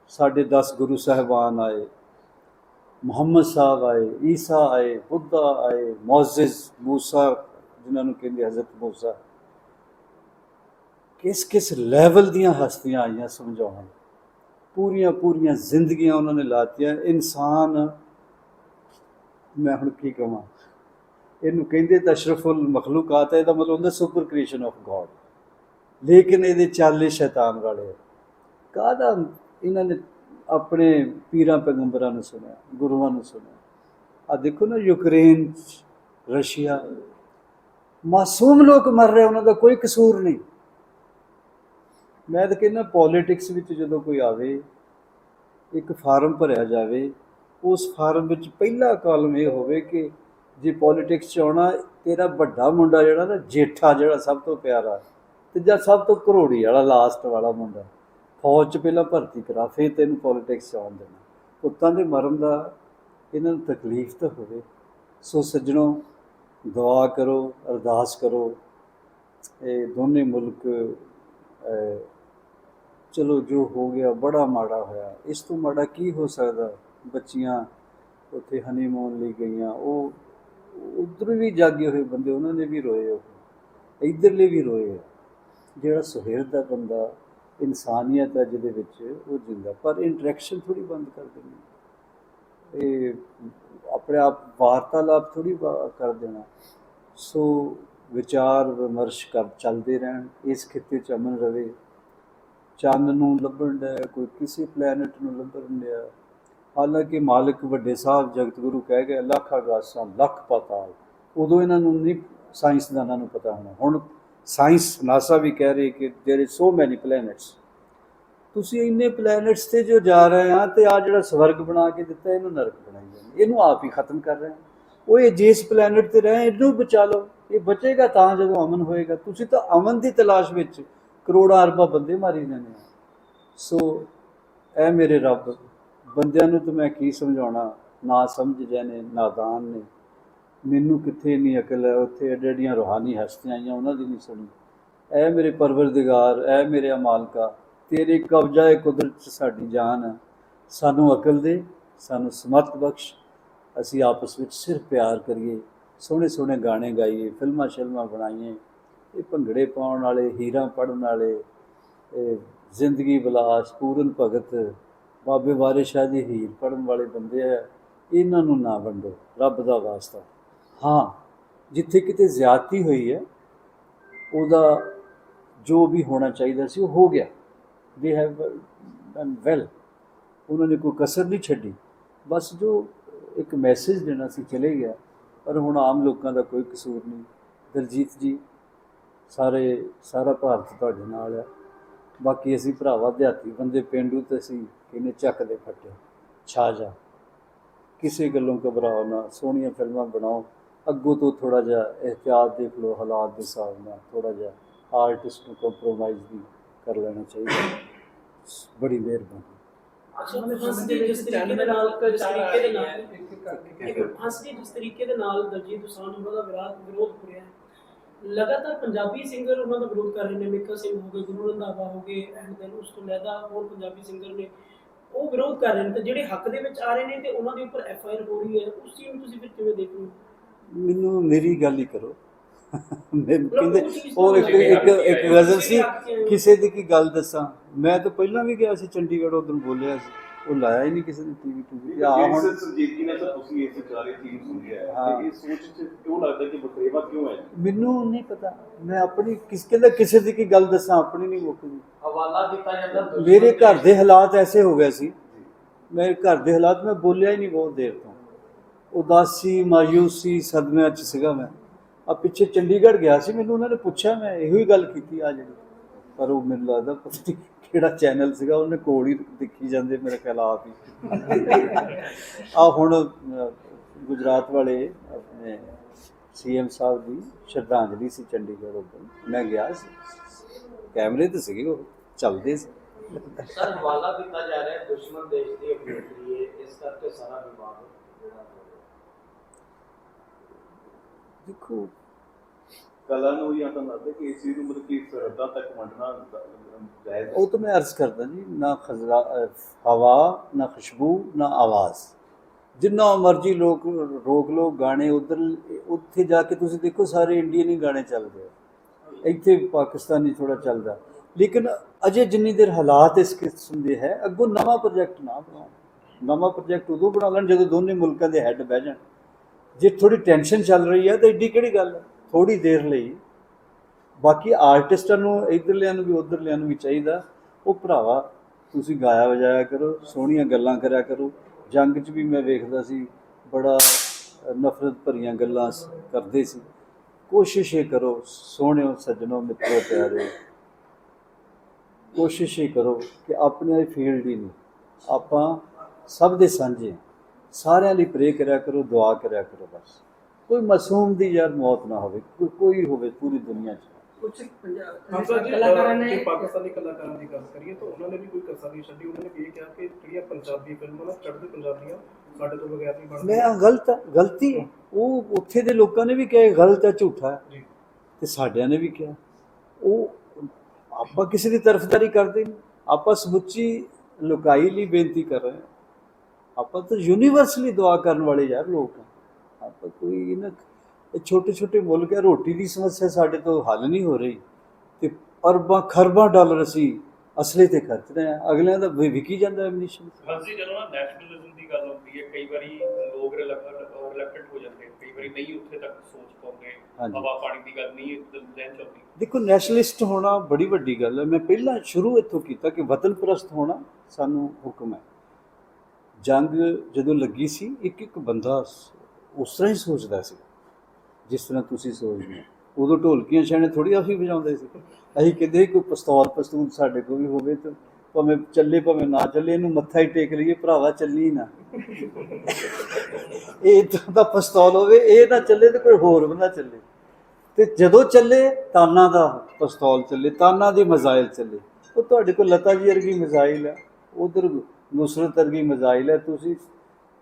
ਸਾਡੇ 10 ਗੁਰੂ ਸਾਹਿਬਾਨ ਆਏ। ਮੁਹੰਮਦ ਸਾਹਿਬ ਆਏ, ਈਸਾ ਆਏ, ਬੁੱਧਾ ਆਏ, ਮੌਜਿਜ਼, ਮੂਸਾ, ਜਿਨ੍ਹਾਂ ਨੂੰ ਕਹਿੰਦੇ ਹਜ਼ਰਤ ਮੂਸਾ। ਕਿਸ ਕਿਸ ਲੈਵਲ ਦੀਆਂ ਹਸਤੀਆਂ ਆਈਆਂ ਸਮਝਾਉਣ? ਪੂਰੀਆਂ ਪੂਰੀਆਂ ਜ਼ਿੰਦਗੀਆਂ ਉਹਨਾਂ ਨੇ ਲਾਤੀਆਂ। ਇਨਸਾਨ ਮੈਂ ਹੁਣ ਕੀ ਕਹਾਂ ਇਹਨੂੰ ਕਹਿੰਦੇ ਤਾਂ ਅਸ਼ਰਫੁਲ ਮਖਲੂਕਾਤ ਹੈ ਇਹਦਾ ਮਤਲਬ ਹੁੰਦਾ ਸੁਪਰ ਕ੍ਰੀਏਸ਼ਨ ਆਫ ਗੋਡ। ਲੇਕਿਨ ਇਹਦੇ ਚਾਲੇ ਸ਼ੈਤਾਨ ਵਾਲੇ ਕਾਹਦਾ ਇਹਨਾਂ ਨੇ ਆਪਣੇ ਪੀਰਾਂ ਪੈਗੰਬਰਾਂ ਨੂੰ ਸੁਣਿਆ ਗੁਰੂਆਂ ਨੂੰ ਸੁਣਿਆ? ਆ ਦੇਖੋ ਨਾ ਯੂਕਰੇਨ 'ਚ, ਰਸ਼ੀਆ। ਮਾਸੂਮ ਲੋਕ ਮਰ ਰਹੇ ਉਹਨਾਂ ਦਾ ਕੋਈ ਕਸੂਰ ਨਹੀਂ। ਮੈਂ ਤਾਂ ਕਹਿੰਦਾ ਪੋਲਿਟਿਕਸ ਵਿੱਚ ਜਦੋਂ ਕੋਈ ਆਵੇ, ਇੱਕ ਫਾਰਮ ਭਰਿਆ ਜਾਵੇ, ਉਸ ਫਾਰਮ ਵਿੱਚ ਪਹਿਲਾ ਕਾਲਮ ਇਹ ਹੋਵੇ ਕਿ ਜੇ ਪੋਲਿਟਿਕਸ 'ਚ ਆਉਣਾ, ਤੇਰਾ ਵੱਡਾ ਮੁੰਡਾ ਜਿਹੜਾ ਨਾ ਜੇਠਾ ਜਿਹੜਾ ਸਭ ਤੋਂ ਪਿਆਰਾ, ਤੇ ਜਾਂ ਸਭ ਤੋਂ ਕਰੋੜੀ ਵਾਲਾ ਲਾਸਟ ਵਾਲਾ ਮੁੰਡਾ, ਫੌਜ 'ਚ ਪਹਿਲਾਂ ਭਰਤੀ ਕਰਾ, ਫਿਰ ਤੈਨੂੰ ਪੋਲਿਟਿਕਸ 'ਚ ਆਉਣ ਦੇਣਾ। ਪੁੱਤਾਂ ਦੇ ਮਰਨ ਦਾ ਇਹਨਾਂ ਨੂੰ ਤਕਲੀਫ ਤਾਂ ਹੋਵੇ। ਸੋ ਸੱਜਣੋ, ਦੁਆ ਕਰੋ, ਅਰਦਾਸ ਕਰੋ, ਇਹ ਦੋਨੇ ਮੁਲਕ ਚਲੋ ਜੋ ਹੋ ਗਿਆ, ਬੜਾ ਮਾੜਾ ਹੋਇਆ। ਇਸ ਤੋਂ ਮਾੜਾ ਕੀ ਹੋ ਸਕਦਾ? ਬੱਚੀਆਂ ਉੱਥੇ ਹਨੀਮੂਨ ਲਈ ਗਈਆਂ। ਉਹ ਉਧਰ ਵੀ ਜਾਗੇ ਹੋਏ ਬੰਦੇ, ਉਹਨਾਂ ਨੇ ਵੀ ਰੋਏ ਉਹ। ਇਧਰਲੇ ਵੀ ਰੋਏ ਆ। ਜਿਹੜਾ ਸੁਹਿਰਦ ਦਾ ਬੰਦਾ, ਇਨਸਾਨੀਅਤ ਹੈ ਜਿਹਦੇ ਵਿੱਚ, ਉਹ ਜਿੰਦਾ। ਪਰ ਇੰਟਰੈਕਸ਼ਨ ਥੋੜੀ ਬੰਦ ਕਰ ਦੇਣੀ। ਇਹ ਆਪਣੇ ਆਪ ਵਾਰਤਾਲਾਪ ਥੋੜੀ ਕਰ ਦੇਣਾ। ਸੋ ਵਿਚਾਰ ਵਿਮਰਸ਼ ਕਰ, ਚੱਲਦੇ ਰਹਿਣ। ਇਸ ਖਿੱਤੇ 'ਚ ਅਮਨ ਰਵੇ। ਚੰਨ ਨੂੰ ਲੱਭਣ ਦਾ ਕੋਈ ਕਿਸੇ ਪਲੈਨਟ ਨੂੰ ਲੱਭਣ ਡਿਆ ਹਾਲਾਂਕਿ ਮਾਲਕ ਵੱਡੇ ਸਾਹਿਬ ਜਗਤ ਗੁਰੂ ਕਹਿ ਗਏ ਲੱਖ ਆਗਾਸਾਂ ਲੱਖ ਪਾਤਾਲ ਉਦੋਂ ਇਹਨਾਂ ਨੂੰ ਨਹੀਂ ਸਾਇੰਸਦਾਨਾਂ ਨੂੰ ਪਤਾ ਹੋਣਾ ਹੁਣ ਸਾਇੰਸ ਨਾਸਾ ਵੀ ਕਹਿ ਰਹੀ ਕਿ there is so many planets ਤੁਸੀਂ ਇੰਨੇ ਪਲੈਨਟਸ ਤੇ ਜੋ ਜਾ ਰਹੇ ਆ ਤੇ ਆ ਜਿਹੜਾ ਸਵਰਗ ਬਣਾ ਕੇ ਦਿੱਤਾ ਇਹਨੂੰ ਨਰਕ ਬਣਾਈ ਜਾਂਦੇ ਇਹਨੂੰ ਆਪ ਹੀ ਖਤਮ ਕਰ ਰਹੇ ਆ ਉਹ ਇਹ ਜਿਸ ਪਲੈਨਟ ਤੇ ਰਹੇ ਇਹਨੂੰ ਬਚਾ ਲਓ ਇਹ ਬਚੇਗਾ ਤਾਂ ਜਦੋਂ ਅਮਨ ਹੋਏਗਾ ਤੁਸੀਂ ਤਾਂ ਅਮਨ ਦੀ ਤਲਾਸ਼ ਵਿੱਚ ਕਰੋੜਾਂ ਅਰਬਾਂ ਬੰਦੇ ਮਾਰੀ ਜਾਂਦੇ ਆ। ਸੋ ਐ ਮੇਰੇ ਰੱਬ, ਬੰਦਿਆਂ ਨੂੰ ਤਾਂ ਮੈਂ ਕੀ ਸਮਝਾਉਣਾ? ਨਾ ਸਮਝ ਜਾਣੇ ਨਾਦਾਨ ਨੇ। ਮੈਨੂੰ ਕਿੱਥੇ ਨਹੀਂ ਅਕਲ ਹੈ? ਉੱਥੇ ਐਡੀਆਂ ਰੂਹਾਨੀ ਹਸਤੀਆਂ ਆਈਆਂ, ਉਹਨਾਂ ਦੀ ਨਹੀਂ ਸੁਣੀ। ਐ ਮੇਰੇ ਪਰਵਰਦਿਗਾਰ ਐ ਮੇਰੇ ਮਾਲਕਾ ਤੇਰੇ ਕਬਜ਼ਾ ਹੈ ਕੁਦਰਤ 'ਚ ਸਾਡੀ ਜਾਨ ਹੈ ਸਾਨੂੰ ਅਕਲ ਦੇ, ਸਾਨੂੰ ਸਮਰਥ ਬਖਸ਼। ਅਸੀਂ ਆਪਸ ਵਿੱਚ ਸਿਰਫ ਪਿਆਰ ਕਰੀਏ। ਸੋਹਣੇ ਸੋਹਣੇ ਗਾਣੇ ਗਾਈਏ ਫਿਲਮਾਂ ਸ਼ਿਲਮਾਂ ਬਣਾਈਏ। ਇਹ ਭੰਗੜੇ ਪਾਉਣ ਵਾਲੇ, ਹੀਰਾ ਪੜਨ ਵਾਲੇ ਜ਼ਿੰਦਗੀ ਵਿਲਾਸ ਪੂਰਨ ਭਗਤ, ਬਾਬੇ ਵਾਰਿਸ ਸ਼ਾਹ ਦੀ ਹੀਰ ਪੜਨ ਵਾਲੇ ਬੰਦੇ ਆ, ਇਹਨਾਂ ਨੂੰ ਨਾ ਵੰਡੋ, ਰੱਬ ਦਾ ਵਾਸਤਾ। ਹਾਂ, ਜਿੱਥੇ ਕਿਤੇ ਜ਼ਿਆਦਤੀ ਹੋਈ ਹੈ, ਉਹਦਾ ਜੋ ਵੀ ਹੋਣਾ ਚਾਹੀਦਾ ਸੀ, ਉਹ ਹੋ ਗਿਆ। ਦੇ ਹੈਵ ਡਨ ਵੈਲ ਉਹਨਾਂ ਨੇ ਕੋਈ ਕਸਰ ਨਹੀਂ ਛੱਡੀ। ਬਸ ਜੋ ਇੱਕ ਮੈਸੇਜ ਦੇਣਾ ਸੀ, ਚਲੇ ਗਿਆ। ਪਰ ਹੁਣ ਆਮ ਲੋਕਾਂ ਦਾ ਕੋਈ ਕਸੂਰ ਨਹੀਂ। ਦਲਜੀਤ ਜੀ ਸਾਰੇ, ਸਾਰਾ ਭਾਰਤ ਤੁਹਾਡੇ ਨਾਲ ਆ। ਬਾਕੀ ਅਸੀਂ ਭਰਾਵਾ, ਦਿਹਾਤੀ ਬੰਦੇ ਪਿੰਡੂ ਤੇ ਅਸੀਂ ਕਿਨੇ ਚੱਕ ਦੇ ਫੱਟੇ। ਛਾ ਜਾ। ਕਿਸੇ ਗੱਲੋਂ ਘਬਰਾਓ ਨਾ। ਸੋਹਣੀਆਂ ਫਿਲਮਾਂ ਬਣਾਓ। ਅੱਗੋਂ ਤੋਂ ਥੋੜਾ ਜਿਹਾ ਇhtiyਾਤ ਦੇਖ ਲਓ, ਹਾਲਾਤ ਦੇ ਹਿਸਾਬ ਨਾਲ ਥੋੜਾ ਜਿਹਾ ਆਰਟਿਸਟ ਨੂੰ ਕੰਪਰੋਮਾਈਜ਼ ਵੀ ਕਰ ਲੈਣਾ ਚਾਹੀਦਾ। ਬੜੀ ਮਿਹਰਬਾਨੀ। ਜਿਸ ਤਰੀਕੇ ਦੇ ਨਾਲ ਦਲਜੀਤ ਦੋਸਾਂਝ ਉਹਨਾਂ ਵਿਰੋਧ ਹੋ ਰਿਹਾ ਹੈ। ਲਗਾਤਾਰ ਪੰਜਾਬੀ ਸਿੰਗਰ ਉਹਨਾਂ ਦਾ ਵਿਰੋਧ ਕਰ ਰਹੇ ਨੇ ਮਿੱਕਾ ਸਿੰਘ ਹੋ ਗਏ ਗੁਰੂ ਰੰਧਾਵਾ ਹੋ ਗਏ ਐਂਡ ਦੈਨ ਉਸ ਤੋਂ ਲੈਦਾ ਹੋਰ ਪੰਜਾਬੀ ਸਿੰਗਰ ਨੇ ਉਹ ਵਿਰੋਧ ਕਰ ਰਹੇ ਨੇ ਤੇ ਜਿਹੜੇ ਹੱਕ ਦੇ ਵਿੱਚ ਆ ਰਹੇ ਨੇ ਤੇ ਉਹਨਾਂ ਦੇ ਉੱਪਰ ਐਫ ਆਈ ਆਰ ਹੋ ਰਹੀ ਹੈ ਉਸ ਚੀਜ਼ ਨੂੰ ਤੁਸੀਂ ਫਿਰ ਕਿਵੇਂ ਦੇਖ ਰਹੇ ਹੋ ਮੈਨੂੰ ਮੇਰੀ ਗੱਲ ਹੀ ਕਰੋ। ਮੈਂ ਕਹਿੰਦੇ ਉਹ ਇੱਕ ਇੱਕ ਇੱਕ ਗਜ਼ਲ ਸੀ ਕਿਸੇ ਦੀ ਕੀ ਗੱਲ ਦੱਸਾਂ। ਮੈਂ ਤਾਂ ਪਹਿਲਾਂ ਵੀ ਗਿਆ ਸੀ ਚੰਡੀਗੜ੍ਹ ਉਦੋਂ ਬੋਲਿਆ ਸੀ। ਉਹ ਲਾਇਆ ਹੀ ਨਹੀਂ ਕਿਸੇ ਨੇ ਟੀਵੀ ਟੂਵੀ ਆ ਹੁਣ ਹੁਣ ਸੰਜੀਦਗੀ ਨਾਲ ਤਾਂ ਤੁਸੀਂ ਇਸ ਵਿਚਾਰੇ ਚੀਜ਼ ਸੁਣੀ ਹੈ। ਹਾਂ। ਤੇ ਇਹ ਸੋਚ ਚ ਕਿਉਂ ਲੱਗਦਾ ਕਿ ਵਖਰੇਵਾ ਕਿਉਂ ਹੈ? ਮੈਨੂੰ ਨਹੀਂ ਪਤਾ। ਮੈਂ ਆਪਣੀ ਕਿਸ ਕਹਿੰਦਾ ਕਿਸੇ ਦੀ ਕੀ ਗੱਲ ਦੱਸਾਂ ਆਪਣੀ ਨਹੀਂ ਮੁੱਕਦੀ ਹਵਾਲਾ ਦਿੱਤਾ ਜਾਂਦਾ ਮੇਰੇ ਘਰ ਦੇ ਹਾਲਾਤ ਐਸੇ ਹੋ ਗਏ ਸੀ। ਮੇਰੇ ਘਰ ਦੇ ਹਾਲਾਤ ਮੈਂ ਬੋਲਿਆ ਹੀ ਨਹੀਂ ਬਹੁਤ ਦੇਰ ਤੋਂ। ਉਦਾਸੀ ਮਾਯੂਸੀ ਸਦਮਿਆਂ ਚ ਸੀਗਾ ਮੈਂ। ਆ ਪਿੱਛੇ ਚੰਡੀਗੜ੍ਹ ਗਿਆ ਸੀ ਮੈਨੂੰ ਉਹਨਾਂ ਨੇ ਪੁੱਛਿਆ ਮੈਂ ਇਹੋ ਹੀ ਗੱਲ ਕੀਤੀ ਆ ਜਿਹੜੀ। ਪਰ ਉਹ ਮੈਨੂੰ ਲੱਗਦਾ ਪਤਾ ਨਹੀਂ ਕਿਹੜਾ ਚੈਨਲ ਸੀਗਾ ਉਹਨੇ ਕੋਲ ਹੀ ਦੇਖੀ ਜਾਂਦੇ ਮੇਰੇ ਖਿਆਲ ਆਪ ਹੀ। ਆ ਹੁਣ ਗੁਜਰਾਤ ਵਾਲੇ ਆਪਣੇ ਸੀਐਮ ਸਾਹਿਬ ਦੀ ਸ਼ਰਧਾਂਜਲੀ ਸੀ ਚੰਡੀਗੜ੍ਹ ਉੱਪਰ ਮੈਂ ਗਿਆ ਸੀ। ਕੈਮਰੇ ਤੇ ਸੀਗੇ ਉਹ ਚੱਲਦੇ ਸੀ। ਸਰ ਹਵਾਲਾ ਦਿੱਤਾ ਜਾ ਰਿਹਾ ਦੁਸ਼ਮਣ ਦੇਸ਼ ਦੀ ਅਭਿਨੇਤਰੀ ਹੈ ਇਸ ਕਰਕੇ ਸਾਰਾ ਵਿਵਾਦ ਜਿਹੜਾ ਹੋ ਰਿਹਾ। ਦੇਖੋ ਕਲਾ ਨੂੰ ਹੀ ਆਟਾ ਲੱਗਦਾ ਕਿ ਇਸ ਚੀਜ਼ ਨੂੰ ਮਤਲਬ ਕਿ ਸਰਹੱਦਾਂ ਤੱਕ ਵੰਡਣਾ ਜਾਇਜ਼ ਹੈ। ਉਹ ਤਾਂ ਮੈਂ ਅਰਜ਼ ਕਰਦਾ ਜੀ, ਨਾ ਖਜ਼ਰਾ ਹਵਾ, ਨਾ ਖੁਸ਼ਬੂ, ਨਾ ਆਵਾਜ਼। ਜਿੰਨਾ ਮਰਜ਼ੀ ਲੋਕ ਰੋਕ ਲੋ ਗਾਣੇ ਉਧਰ, ਉੱਥੇ ਜਾ ਕੇ ਤੁਸੀਂ ਦੇਖੋ ਸਾਰੇ ਇੰਡੀਅਨ ਹੀ ਗਾਣੇ ਚੱਲਦੇ ਆ। ਇੱਥੇ ਪਾਕਿਸਤਾਨੀ ਥੋੜਾ ਚੱਲਦਾ। ਲੇਕਿਨ ਅਜੇ ਜਿੰਨੀ ਦੇਰ ਹਾਲਾਤ ਇਸ ਕਿਸਮ ਦੇ ਹੈ, ਅੱਗੋਂ ਨਵਾਂ ਪ੍ਰੋਜੈਕਟ ਨਾ ਬਣਾਓ। ਨਵਾਂ ਪ੍ਰੋਜੈਕਟ ਉਦੋਂ ਬਣਾ ਲੈਣ ਜਦੋਂ ਦੋਨੇ ਮੁਲਕਾਂ ਦੇ ਹੈੱਡ ਬਹਿ ਜਾਣ। ਜੇ ਥੋੜੀ ਟੈਨਸ਼ਨ ਚੱਲ ਰਹੀ ਹੈ ਤਾਂ ਏਡੀ ਕਿਹੜੀ ਗੱਲ ਹੈ ਥੋੜੀ ਦੇਰ ਲਈ ਬਾਕੀ ਆਰਟਿਸਟਾਂ ਨੂੰ, ਇਧਰਲਿਆਂ ਨੂੰ ਵੀ, ਉਧਰਲਿਆਂ ਨੂੰ ਵੀ ਚਾਹੀਦਾ। ਉਹ ਭਰਾਵਾ, ਤੁਸੀਂ ਗਾਇਆ ਵਜਾਇਆ ਕਰੋ, ਸੋਹਣੀਆਂ ਗੱਲਾਂ ਕਰਿਆ ਕਰੋ। ਜੰਗ 'ਚ ਵੀ ਮੈਂ ਵੇਖਦਾ ਸੀ, ਬੜਾ ਨਫ਼ਰਤ ਭਰੀਆਂ ਗੱਲਾਂ ਕਰਦੇ ਸੀ। ਕੋਸ਼ਿਸ਼ ਇਹ ਕਰੋ, ਸੋਹਣਿਓ, ਸੱਜਣੋ, ਮਿੱਤਰੋ, ਪਿਆਰੇ। ਕੋਸ਼ਿਸ਼ ਇਹ ਕਰੋ ਕਿ ਆਪਣੇ ਫੀਲਡ ਹੀ ਨਹੀਂ। ਆਪਾਂ ਸਭ ਦੇ ਸਾਂਝੇ ਸਾਰਿਆਂ ਲਈ ਪ੍ਰੇ ਕਰਿਆ ਕਰੋ, ਦੁਆ ਕਰਿਆ ਕਰੋ ਬਸ। ਕੋਈ ਮਾਸੂਮ ਦੀ ਯਾਰ ਮੌਤ ਨਾ ਹੋਵੇ ਕੋਈ ਕੋਈ ਹੋਵੇ ਪੂਰੀ ਦੁਨੀਆ 'ਚ। ਕੁਝ ਕਲਾਕਾਰਾਂ ਨੇ ਜੇ ਪਾਕਿਸਤਾਨੀ ਕਲਾਕਾਰਾਂ ਦੀ ਗੱਲ ਕਰੀਏ ਤਾਂ ਉਹਨਾਂ ਨੇ ਵੀ ਕੋਈ ਕਸਰ ਨਹੀਂ ਛੱਡੀ। ਉਹਨਾਂ ਨੇ ਵੀ ਇਹ ਕਿਹਾ ਕਿ ਜਿਹੜੀਆਂ ਪੰਜਾਬੀ ਫਿਲਮਾਂ ਨਾ ਚੜ੍ਹਦੇ ਪੰਜਾਬੀਆਂ ਸਾਡੇ ਤੋਂ ਬਗੈਰ ਨਹੀਂ ਮੈਂ ਬਣਦੀਆਂ। ਆਹ ਗਲਤ ਹੈ ਗਲਤੀ ਹੈ। ਉਹ ਉੱਥੇ ਦੇ ਲੋਕਾਂ ਨੇ ਵੀ ਕਿਹਾ ਗਲਤ ਹੈ ਝੂਠਾ ਹੈ। ਜੀ। ਤੇ ਸਾਡਿਆਂ ਨੇ ਵੀ ਕਿਹਾ। ਉਹ ਆਪਾਂ ਕਿਸੇ ਦੀ ਤਰਫਦਾਰੀ ਕਰਦੇ ਨਹੀਂ। ਆਪਾਂ ਸਮੁੱਚੀ ਲੁਕਾਈ ਲਈ ਬੇਨਤੀ ਕਰ ਰਹੇ ਹਾਂ। ਆਪਾਂ ਤਾਂ ਯੂਨੀਵਰਸਲੀ ਦੁਆ ਕਰਨ ਵਾਲੇ ਯਾਰ ਲੋਕ ਹਾਂ। ਆਪਾਂ ਕੋਈ ਇਹਨਾਂ ਇਹ ਛੋਟੇ ਛੋਟੇ ਮੁਲਕ ਹੈ ਰੋਟੀ ਦੀ ਸਮੱਸਿਆ ਸਾਡੇ ਤੋਂ ਹੱਲ ਨਹੀਂ ਹੋ ਰਹੀ ਤੇ ਅਰਬਾਂ ਖਰਬਾਂ ਡਾਲਰ ਅਸੀਂ ਅਸਲੇ ਤੇ ਖਰਚ ਰਹੇ ਹਾਂ। ਅਗਲਿਆਂ ਦਾ ਵਿ- ਵਿਕੀ ਜਾਂਦਾ ਐਮਨੀਸ਼ਨ ਹਾਂਜੀ ਜਦੋਂ ਨਾ ਨੈਸ਼ਨਲਿਜ਼ਮ ਦੀ ਗੱਲ ਹੁੰਦੀ ਹੈ ਕਈ ਵਾਰੀ ਲੋਕ ਰਿਲੈਕਟਡ ਹੋ ਜਾਂਦੇ ਨੇ, ਕਈ ਵਾਰੀ ਨਹੀਂ ਉੱਥੇ ਤੱਕ ਸੋਚ ਪਾਉਂਦੇ। ਹਵਾ ਪਾਣੀ ਦੀ ਗੱਲ ਨਹੀਂ ਜ਼ਹਿਨ ਚ ਆਉਂਦੀ ਦੇਖੋ ਨੈਸ਼ਨਲਿਸਟ ਹੋਣਾ ਬੜੀ ਵੱਡੀ ਗੱਲ ਹੈ। ਮੈਂ ਪਹਿਲਾਂ ਸ਼ੁਰੂ ਇੱਥੋਂ ਕੀਤਾ ਕਿ ਵਤਨ ਪ੍ਰਸਤ ਹੋਣਾ ਸਾਨੂੰ ਹੁਕਮ ਹੈ। ਜੰਗ ਜਦੋਂ ਲੱਗੀ ਸੀ ਇੱਕ ਇੱਕ ਬੰਦਾ ਉਸ ਤਰ੍ਹਾਂ ਹੀ ਸੋਚਦਾ ਸੀ। ਜਿਸ ਤਰ੍ਹਾਂ ਤੁਸੀਂ ਸੋਚਦੇ ਹੋ। ਉਦੋਂ ਢੋਲਕੀਆਂ ਛਾਣੇ ਥੋੜੀ ਅਸੀਂ ਵਜਾਉਂਦੇ ਸੀ। ਅਸੀਂ ਕਹਿੰਦੇ ਸੀ ਕੋਈ ਪਸਤੌਲ, ਪਸਤੂਲ ਸਾਡੇ ਕੋਲ ਵੀ ਹੋਵੇ ਤਾਂ ਭਾਵੇਂ ਚੱਲੇ, ਭਾਵੇਂ ਨਾ ਚੱਲੇ, ਇਹਨੂੰ ਮੱਥਾ ਹੀ ਟੇਕ ਲਈਏ, ਭਰਾਵਾ ਚੱਲੀ ਨਾ। ਇਹ ਇੱਦਾਂ ਦਾ ਪਿਸਤੌਲ ਹੋਵੇ, ਇਹ ਨਾ ਚੱਲੇ ਤੇ ਕੋਈ ਹੋਰ ਵੀ ਨਾ ਚੱਲੇ। ਤੇ ਜਦੋਂ ਚੱਲੇ, ਤਾਨਾ ਦਾ ਪਸਤੌਲ ਚੱਲੇ, ਤਾਨਾ ਦੀ ਮਜ਼ਾਇਲ ਚੱਲੇ। ਉਹ ਤੁਹਾਡੇ ਕੋਲ ਲਤਾ ਜੀ ਵਰਗੀ ਮਜ਼ਾਇਲ ਹੈ ਉਧਰ ਨੁਸਰਤ ਵਰਗੀ ਮਜ਼ਾਇਲ ਹੈ ਤੁਸੀਂ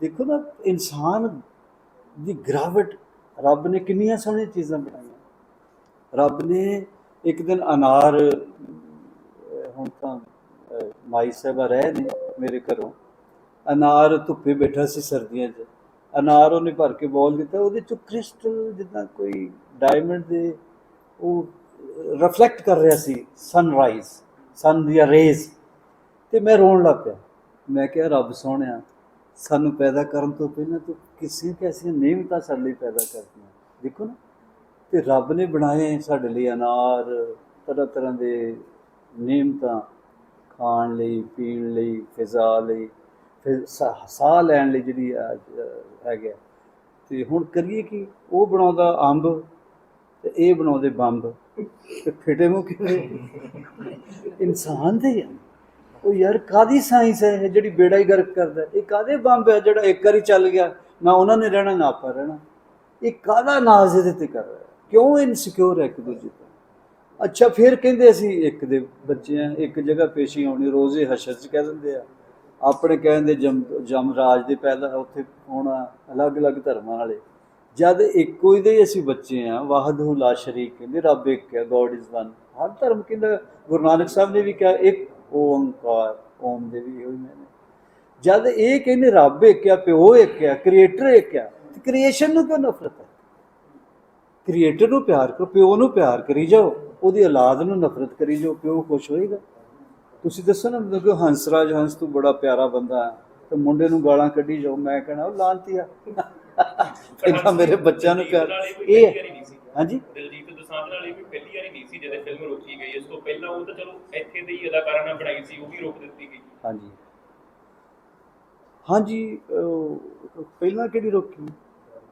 ਦੇਖੋ ਨਾ, ਇਨਸਾਨ ਦੀ ਗ੍ਰਾਵਿਟ ਰੱਬ ਨੇ ਕਿੰਨੀਆਂ ਸੋਹਣੀਆਂ ਚੀਜ਼ਾਂ ਬਣਾਈਆਂ। ਰੱਬ ਨੇ ਇੱਕ ਦਿਨ ਅਨਾਰ ਹੁਣ ਤਾਂ ਮਾਈ ਸਾਹਿਬਾ ਰਹੇ ਨੇ ਮੇਰੇ ਘਰੋਂ। ਅਨਾਰ ਧੁੱਪੇ ਬੈਠਾ ਸੀ ਸਰਦੀਆਂ 'ਚ। ਅਨਾਰ ਉਹਨੇ ਭਰ ਕੇ ਬੋਲ ਦਿੱਤਾ, ਉਹਦੇ ਚੋਂ ਕ੍ਰਿਸਟਲ ਜਿੱਦਾਂ ਕੋਈ ਡਾਇਮੰਡ ਦੇ ਉਹ ਰਿਫਲੈਕਟ ਕਰ ਰਿਹਾ ਸੀ ਸਨਰਾਈਜ਼ ਸਨ ਦੀਆਂ ਰੇਜ਼ ਤੇ ਮੈਂ ਰੋਣ ਲੱਗ ਪਿਆ। ਮੈਂ ਕਿਹਾ, ਰੱਬ ਸੋਹਣਿਆ ਸਾਨੂੰ ਪੈਦਾ ਕਰਨ ਤੋਂ ਪਹਿਲਾਂ ਤੂੰ ਕਿਸੇ ਕੈਸੀਆਂ ਨਿਯਮਤਾਂ ਸਾਡੇ ਲਈ ਪੈਦਾ ਕਰਦੀਆਂ ਦੇਖੋ ਨਾ ਤੇ ਰੱਬ ਨੇ ਬਣਾਏ ਸਾਡੇ ਲਈ ਅਨਾਰ ਤਰ੍ਹਾਂ ਤਰ੍ਹਾਂ ਦੇ ਨਿਯਮਤਾਂ ਖਾਣ ਲਈ ਪੀਣ ਲਈ ਫਿਜ਼ਾ ਲਈ ਫਿਰ ਸਾਹ ਲੈਣ ਲਈ ਜਿਹੜੀ ਆ, ਅ, ਹੈਗਾ ਤੇ ਹੁਣ ਕਰੀਏ ਕਿ ਉਹ ਬਣਾਉਂਦਾ ਅੰਬ ਤੇ ਇਹ ਬਣਾਉਂਦੇ ਬੰਬ। ਤੇ ਫਿਟੇ ਮੂੰਹ ਕਿਵੇਂ? ਇਨਸਾਨ ਦੇ ਆ। ਉਹ ਯਾਰ ਕਾਦੀ ਸਾਇੰਸ ਹੈ ਇਹ ਜਿਹੜੀ ਬੇੜਾ ਹੀ ਗਰਕ ਕਰਦਾ ਇਹ ਕਾਦੇ ਬੰਬ ਹੈ ਜਿਹੜਾ ਇੱਕ ਵਾਰੀ ਚੱਲ ਗਿਆ, ਨਾ ਉਹਨਾਂ ਨੇ ਰਹਿਣਾ, ਨਾ ਆਪਾਂ ਰਹਿਣਾ। ਇਹ ਕਾਦਾ ਨਾਜ਼ ਇਹਦੇ ਤੇ ਕਰ ਰਿਹਾ ਕਿਉਂ ਇਨਸਿਕਿਉਰ ਹੈ ਇੱਕ ਦੂਜੇ ਤੋਂ? ਅੱਛਾ, ਫਿਰ ਕਹਿੰਦੇ ਅਸੀਂ ਇੱਕ ਦੇ ਬੱਚੇ ਆ ਇੱਕ ਜਗ੍ਹਾ ਪੇਸ਼ੀ ਆਉਣੀ, ਰੋਜ਼ੇ ਹਸ਼ਰ ਚ ਕਹਿ ਦਿੰਦੇ ਆ। ਆਪਣੇ ਕਹਿੰਦੇ ਜਮ ਰਾਜ ਦੇ ਪਹਿਲਾਂ ਉੱਥੇ ਹੋਣਾ ਅਲੱਗ-ਅਲੱਗ ਧਰਮਾਂ ਵਾਲੇ। ਜਦ ਇੱਕੋ ਹੀ ਦੇ ਅਸੀਂ ਬੱਚੇ ਆ ਵਾਹਦਹੁ ਲਾ ਸ਼ਰੀਕ ਕਹਿੰਦੇ, ਰੱਬ ਇੱਕ ਹੈ ਗੋਡ ਇਜ਼ ਵਨ ਹਰ ਧਰਮ ਕਹਿੰਦਾ ਗੁਰੂ ਨਾਨਕ ਸਾਹਿਬ ਨੇ ਵੀ ਕਿਹਾ, ਇੱਕ ਓੰਕਾਰ ਓਮ ਦੇ ਵੀ ਇਹੋ ਹੀ ਨੇ। ਜਦ ਇਹ ਕਹਿੰਦੇ ਰੱਬ ਇੱਕ ਆ ਪਿਓ ਇੱਕ ਆ ਕ੍ਰੀਏਟਰ ਇੱਕ ਆ ਤੇ ਕ੍ਰੀਏਸ਼ਨ ਨੂੰ ਕਿਉਂ ਨਫ਼ਰਤ ਹੈ? ਕ੍ਰੀਏਟਰ ਨੂੰ ਪਿਆਰ ਕਰੋ ਪਿਓ ਨੂੰ ਪਿਆਰ ਕਰੀ ਜਾਓ ਉਹਦੀ ਔਲਾਦ ਨੂੰ ਨਫ਼ਰਤ ਕਰੀ ਜਾਓ ਪਿਓ ਖੁਸ਼ ਹੋਏਗਾ। ਤੁਸੀਂ ਦੱਸੋ ਨਾ ਕਿ ਹੰਸਰਾਜ ਹੰਸ ਤੂੰ ਬੜਾ ਪਿਆਰਾ ਬੰਦਾ ਹੈ ਤੇ ਮੁੰਡੇ ਨੂੰ ਗਾਲਾਂ ਕੱਢੀ ਜਾਓ ਮੈਂ ਕਹਿਣਾ ਉਹ ਲਾਂਤੀ ਆ। ਕਹਿੰਦਾ ਮੇਰੇ ਬੱਚਿਆਂ ਨੂੰ ਪਿਆਰ ਇਹ। ਹਾਂਜੀ? ਦਿਲਜੀਤ ਦੋਸਾਂਝ ਨਾਲ ਇਹ ਵੀ ਪਹਿਲੀ ਵਾਰੀ ਨਹੀਂ ਸੀ ਜਦੋਂ ਫਿਲਮ ਰੋਕੀ ਗਈ। ਇਸ ਤੋਂ ਪਹਿਲਾਂ ਉਹ ਤਾਂ ਚਲੋ ਇੱਥੇ ਦੇ ਹੀ ਅਦਾਕਾਰਾਂ ਨਾਲ ਬਣਾਈ ਸੀ ਉਹ ਵੀ ਰੋਕ ਦਿੱਤੀ ਗਈ। ਹਾਂਜੀ। ਹਾਂਜੀ ਪਹਿਲਾਂ ਕਿਹੜੀ ਰੋਕੀ?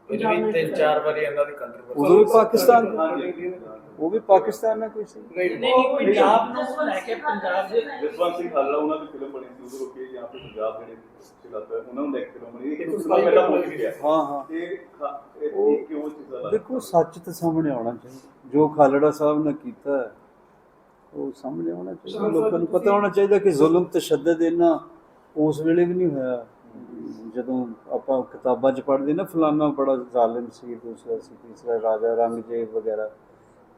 ਕੁਝ ਵੀ ਤਿੰਨ ਚਾਰ ਵਾਰੀ ਇਹਨਾਂ ਦੀ ਕੰਟਰੋਵਰਸੀ ਉਦੋਂ ਵੀ ਪਾਕਿਸਤਾਨ ਉਹ ਵੀ ਪਾਕਿਸਤਾਨ ਨਾਲ ਕੋਈ ਸੀ? ਨਹੀਂ ਨਹੀਂ ਪੰਜਾਬ ਨੂੰ ਲੈ ਕੇ ਪੰਜਾਬ ਦੇ ਜਸਵੰਤ ਸਿੰਘ ਖਾਲੜਾ ਉਹਨਾਂ ਦੀ ਫਿਲਮ ਬਣੀ ਸੀ ਉਧਰ ਰੋਕੇ ਜਾਂ ਫਿਰ ਪੰਜਾਬ ਜਿਹੜੇ ਚਲਾਤਾ ਉਹਨਾਂ ਨੂੰ ਇੱਕ ਫਿਲਮ ਬਣੀ। ਇੱਕ ਉਸ ਤੋਂ ਪਹਿਲਾਂ ਹੋ ਗਿਆ ਹਾਂ ਹਾਂ। ਇਹ ਇਹ ਉਹ- ਇਹ ਕਿਉਂ ਚੀਜ਼ਾਂ ਦੇਖੋ ਸੱਚ ਤਾਂ ਸਾਹਮਣੇ ਆਉਣਾ ਚਾਹੀਦਾ। ਜੋ ਖਾਲੜਾ ਸਾਹਿਬ ਨੇ ਕੀਤਾ ਉਹ ਸਾਹਮਣੇ ਆਉਣਾ ਚਾਹੀਦਾ। ਲੋਕਾਂ ਨੂੰ ਪਤਾ ਹੋਣਾ ਚਾਹੀਦਾ ਕਿ ਜ਼ੁਲਮ ਤਸ਼ੱਦਦ ਇਹਨਾਂ ਉਸ ਵੇਲੇ ਵੀ ਨਹੀਂ ਹੋਇਆ। ਜਦੋਂ ਆਪਾਂ ਕਿਤਾਬਾਂ 'ਚ ਪੜ੍ਹਦੇ ਨਾ ਫਲਾਨਾ ਬੜਾ ਜ਼ਾਲਿਮ ਸੀ ਦੂਸਰਾ ਸੀ ਤੀਸਰਾ ਰਾਜਾ ਰੰਗਜੇਬ ਵਗੈਰਾ।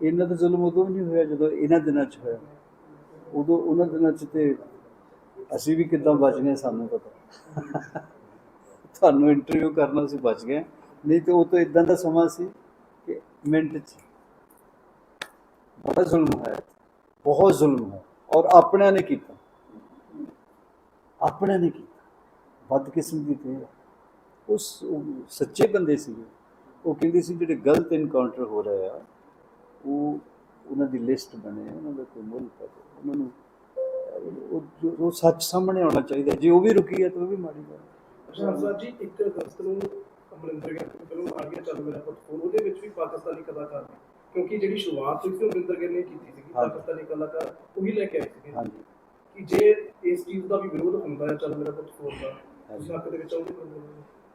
ਇਹਨਾਂ ਦਾ ਜ਼ੁਲਮ ਉਦੋਂ ਵੀ ਨਹੀਂ ਹੋਇਆ ਜਦੋਂ ਇਹਨਾਂ ਦਿਨਾਂ 'ਚ ਹੋਇਆ। ਉਦੋਂ ਉਹਨਾਂ ਦਿਨਾਂ 'ਚ ਤੇ ਅਸੀਂ ਵੀ ਕਿੱਦਾਂ ਬਚ ਗਏ ਸਾਨੂੰ ਪਤਾ। ਤੁਹਾਨੂੰ ਇੰਟਰਵਿਊ ਕਰਨਾ ਸੀ ਬਚ ਗਏ। ਨਹੀਂ ਤੇ ਉਹ ਤਾਂ ਇਦਾਂ ਦਾ ਸਮਾਂ ਸੀ ਕਿ ਮਿੰਟ 'ਚ ਬੜਾ ਜ਼ੁਲਮ ਹੈ ਬਹੁਤ ਜ਼ੁਲਮ ਹੈ ਔਰ ਆਪਣਿਆਂ ਨੇ ਕੀਤਾ। ਆਪਣਿਆਂ ਨੇ ਕੀਤਾ। ਬਦਕਿਸਮਤੀ ਤੇ ਉਸ ਸੱਚੇ ਬੰਦੇ ਸੀਗੇ। ਉਹ ਕਹਿੰਦੇ ਸੀ, ਜਿਹੜੇ ਗਲਤ ਇਨਕਾਊਂਟਰ ਹੋ ਰਹੇ ਆ, ਉਹ ਉਹਨਾਂ ਦੀ ਲਿਸਟ ਬਣੇ ਉਹਨਾਂ ਦਾ ਕੋਈ ਮੁੱਲ ਪਵੇ ਉਹਨਾਂ ਨੂੰ, ਉਹ ਉਹ ਸੱਚ ਸਾਹਮਣੇ ਆਉਣਾ ਚਾਹੀਦਾ। ਜੇ ਉਹ ਵੀ ਰੁਕੀ ਹੈ ਤਾਂ ਉਹ ਵੀ ਮਾੜੀ ਗੱਲ ਹੈ। ਸ਼ਾਹਜ਼ਾਦ ਜੀ, ਇੱਕ ਅਗਸਤ ਨੂੰ ਅਮਰਿੰਦਰ ਗਿੱਲ ਦੀ ਫਿਲਮ ਚੱਲ ਮੇਰਾ ਪੁੱਤ ਉਹਦੇ ਵਿੱਚ ਵੀ ਪਾਕਿਸਤਾਨੀ ਕਲਾਕਾਰ ਨੇ। ਕਿਉਂਕਿ ਜਿਹੜੀ ਸ਼ੁਰੂਆਤ ਹੋਈ ਸੀ ਉਹ ਅਮਰਿੰਦਰ ਗਿੱਲ ਨੇ ਕੀਤੀ ਸੀ ਹਾਂ। ਪਾਕਿਸਤਾਨੀ ਕਲਾਕਾਰ ਉਹੀ ਲੈ ਕੇ ਆਏ ਸੀ ਹਾਂਜੀ। ਕਿ ਜੇ ਇਸ ਚੀਜ਼ ਦਾ ਵੀ ਵਿਰੋਧ ਹੁੰਦਾ ਹੈ ਚੱਲ ਮੇਰਾ ਪੁੱਤ ਫੋਨ ਦਾ ਉਸ ਹੱਕ ਦੇ ਵਿੱਚ ਆਉਂਦੇ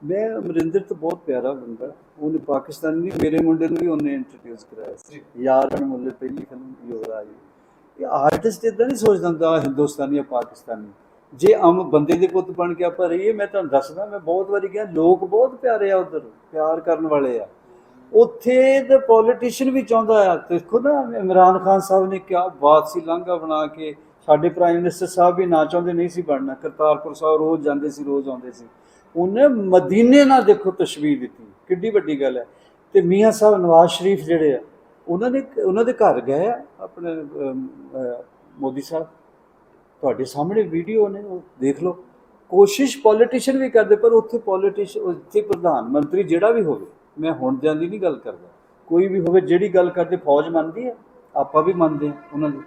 ਮੈਂ ਅਮਰਿੰਦਰ ਤਾਂ ਬਹੁਤ ਪਿਆਰਾ ਬੰਦਾ ਉਹਨੇ ਪਾਕਿਸਤਾਨੀ ਨਹੀਂ ਮੇਰੇ ਮੁੰਡੇ ਨੂੰ ਵੀ ਉਹਨੇ ਇੰਟਰੋਡਿਊਸ ਕਰਾਇਆ ਸੀ। ਯਾਰ ਅਣਮੁੱਲੇ ਪਹਿਲੀ ਫਿਲਮ ਯੁਵਰਾਜ ਇਹ ਆਰਟਿਸਟ ਇਦਾਂ ਨਹੀਂ ਸੋਚਦਾ ਹੁੰਦਾ ਆਹ ਹਿੰਦੁਸਤਾਨੀ ਜਾਂ ਪਾਕਿਸਤਾਨੀ। ਜੇ ਆਮ ਬੰਦੇ ਦੇ ਪੁੱਤ ਬਣ ਕੇ ਆਪਾਂ ਰਹੀਏ ਮੈਂ ਤੁਹਾਨੂੰ ਦੱਸਦਾ ਮੈਂ ਬਹੁਤ ਵਾਰੀ ਗਿਆ ਲੋਕ ਬਹੁਤ ਪਿਆਰੇ ਆ ਉਧਰ ਪਿਆਰ ਕਰਨ ਵਾਲੇ ਆ। ਉੱਥੇ ਦੇ ਪੋਲੀਟੀਸ਼ੀਅਨ ਵੀ ਚਾਹੁੰਦਾ ਆ ਦੇਖੋ ਨਾ ਇਮਰਾਨ ਖਾਨ ਸਾਹਿਬ ਨੇ ਕਿਹਾ ਬਾਤ ਸੀ ਲਾਂਘਾ ਬਣਾ ਕੇ ਸਾਡੇ ਪ੍ਰਾਈਮ ਮਿਨਿਸਟਰ ਸਾਹਿਬ ਵੀ ਨਾ ਚਾਹੁੰਦੇ, ਨਹੀਂ ਸੀ ਬਣਨਾ। ਕਰਤਾਰਪੁਰ ਸਾਹਿਬ ਰੋਜ਼ ਜਾਂਦੇ ਸੀ, ਰੋਜ਼ ਆਉਂਦੇ ਸੀ। ਉਹਨੇ ਮਦੀਨੇ ਨਾਲ ਦੇਖੋ ਤਸ਼ਵੀਰ ਦਿੱਤੀ। ਕਿੱਡੀ ਵੱਡੀ ਗੱਲ ਹੈ। ਤੇ ਮੀਆਂ ਸਾਹਿਬ ਨਵਾਜ਼ ਸ਼ਰੀਫ ਜਿਹੜੇ ਆ, ਉਹਨਾਂ ਨੇ, ਉਹਨਾਂ ਦੇ ਘਰ ਗਏ ਆ, ਆਪਣੇ ਮੋਦੀ ਸਾਹਿਬ। ਤੁਹਾਡੇ ਸਾਹਮਣੇ ਵੀਡੀਓ ਨੇ, ਉਹ ਦੇਖ ਲਓ। ਕੋਸ਼ਿਸ਼ ਪੋਲੀਟੀਸ਼ੀਅਨ ਵੀ ਕਰਦੇ, ਪਰ ਉੱਥੇ ਪੋਲੀਟੀਸ਼ੀਅਨ ਉੱਥੇ ਪ੍ਰਧਾਨ ਮੰਤਰੀ ਜਿਹੜਾ ਵੀ ਹੋਵੇ ਮੈਂ ਹੁਣ ਦਿਆਂ ਦੀ ਨਹੀਂ ਗੱਲ ਕਰਦਾ। ਕੋਈ ਵੀ ਹੋਵੇ, ਜਿਹੜੀ ਗੱਲ ਕਰਦੇ, ਫੌਜ ਮੰਨਦੀ ਹੈ। ਆਪਾਂ ਵੀ ਮੰਨਦੇ ਹਾਂ ਉਹਨਾਂ ਦੀ।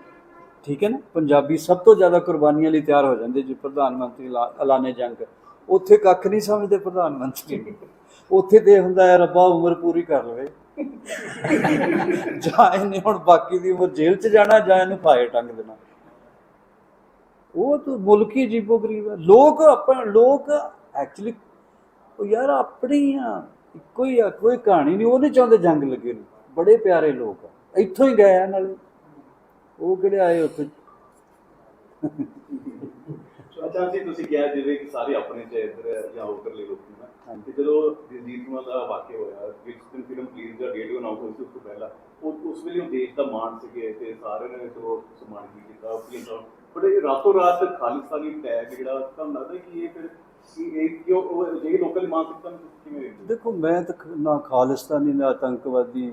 ਠੀਕ ਹੈ ਨਾ? ਪੰਜਾਬੀ ਸਭ ਤੋਂ ਜ਼ਿਆਦਾ ਕੁਰਬਾਨੀਆਂ ਲਈ ਤਿਆਰ ਹੋ ਜਾਂਦੇ ਜੇ, ਪ੍ਰਧਾਨ ਮੰਤਰੀ ਐਲਾਨੇ ਜੰਗ। ਉੱਥੇ ਕੱਖ ਨਹੀਂ ਸਮਝਦੇ ਪ੍ਰਧਾਨ ਮੰਤਰੀ। ਉੱਥੇ ਦੇ ਹੁੰਦਾ ਹੈ, ਰੱਬਾ ਉਮਰ ਪੂਰੀ ਕਰ ਲਵੇ। ਜਾਂ ਇਹਨੇ ਹੁਣ ਬਾਕੀ ਦੀ ਉਮਰ ਜੇਲ੍ਹ 'ਚ ਜਾਣਾ, ਜਾਂ ਇਹਨੂੰ ਫਾਇਰ ਟੰਗ ਦੇਣਾ। ਉਹ ਤਾਂ ਮੁਲਕੀ ਜੀਬੋ ਗਰੀਬ ਹੈ। ਲੋਕ ਆਪਾਂ ਲੋਕ ਐਕਚੁਅਲੀ ਉਹ ਯਾਰ ਆਪਣੀ ਆ। ਆ ਕੋਈ ਕਹਾਣੀ ਨਹੀਂ ਉਹ ਨਹੀਂ ਚਾਹੁੰਦੇ ਜੰਗ ਲੱਗੇ ਨੂੰ। ਬੜੇ ਪਿਆਰੇ ਲੋਕ ਆ। ਇੱਥੋਂ ਹੀ ਗਏ ਆ ਨਾਲੇ। ਉਹ ਕਿਹੜੇ ਆਏ ਉੱਥੇ? ਅੱਛਾ ਜੀ ਤੁਸੀਂ ਕਿਹਾ ਜਿਵੇਂ ਕਿ ਸਾਰੇ ਆਪਣੇ ਚ ਇੱਧਰ ਜਾਂ ਉਧਰਲੇ ਲੋਕੀ ਨਾ ਹਾਂਜੀ। ਤੇ ਜਦੋਂ ਦਿਲਜੀਤ ਨੂੰ ਦਾ ਵਾਕਿਆ ਹੋਇਆ ਜਿਸ ਦਿਨ ਫਿਲਮ ਪਲੀਜ਼ ਦਾ ਡੇਟ ਅਨਾਉਂਸ ਹੋਈ ਸੀ ਉਸ ਤੋਂ ਪਹਿਲਾਂ ਉਹ ਉਸ ਵੇਲੇ ਉਹ ਦੇਸ਼ ਦਾ ਮਾਣ ਸੀਗੇ ਤੇ ਸਾਰਿਆਂ ਨੇ ਚਲੋ ਸਨਮਾਨ ਕੀਤਾ ਪਲੀਜ਼ ਬਟ ਇਹ ਰਾਤੋਂ ਰਾਤ ਖਾਲਿਸਤਾਨੀ ਟੈਗ ਜਿਹੜਾ ਤੁਹਾਨੂੰ ਲੱਗਦਾ ਕਿ ਇਹ ਫਿਰ ਲੋਕਾਂ ਦੀ ਮਾਨਸਿਕਤਾ ਨੂੰ ਕਿਵੇਂ ਦੇਖਦੇ ਦੇਖੋ ਮੈਂ ਤਾਂ ਨਾ ਖਾਲਿਸਤਾਨੀ ਨਾ ਆਤੰਕਵਾਦੀ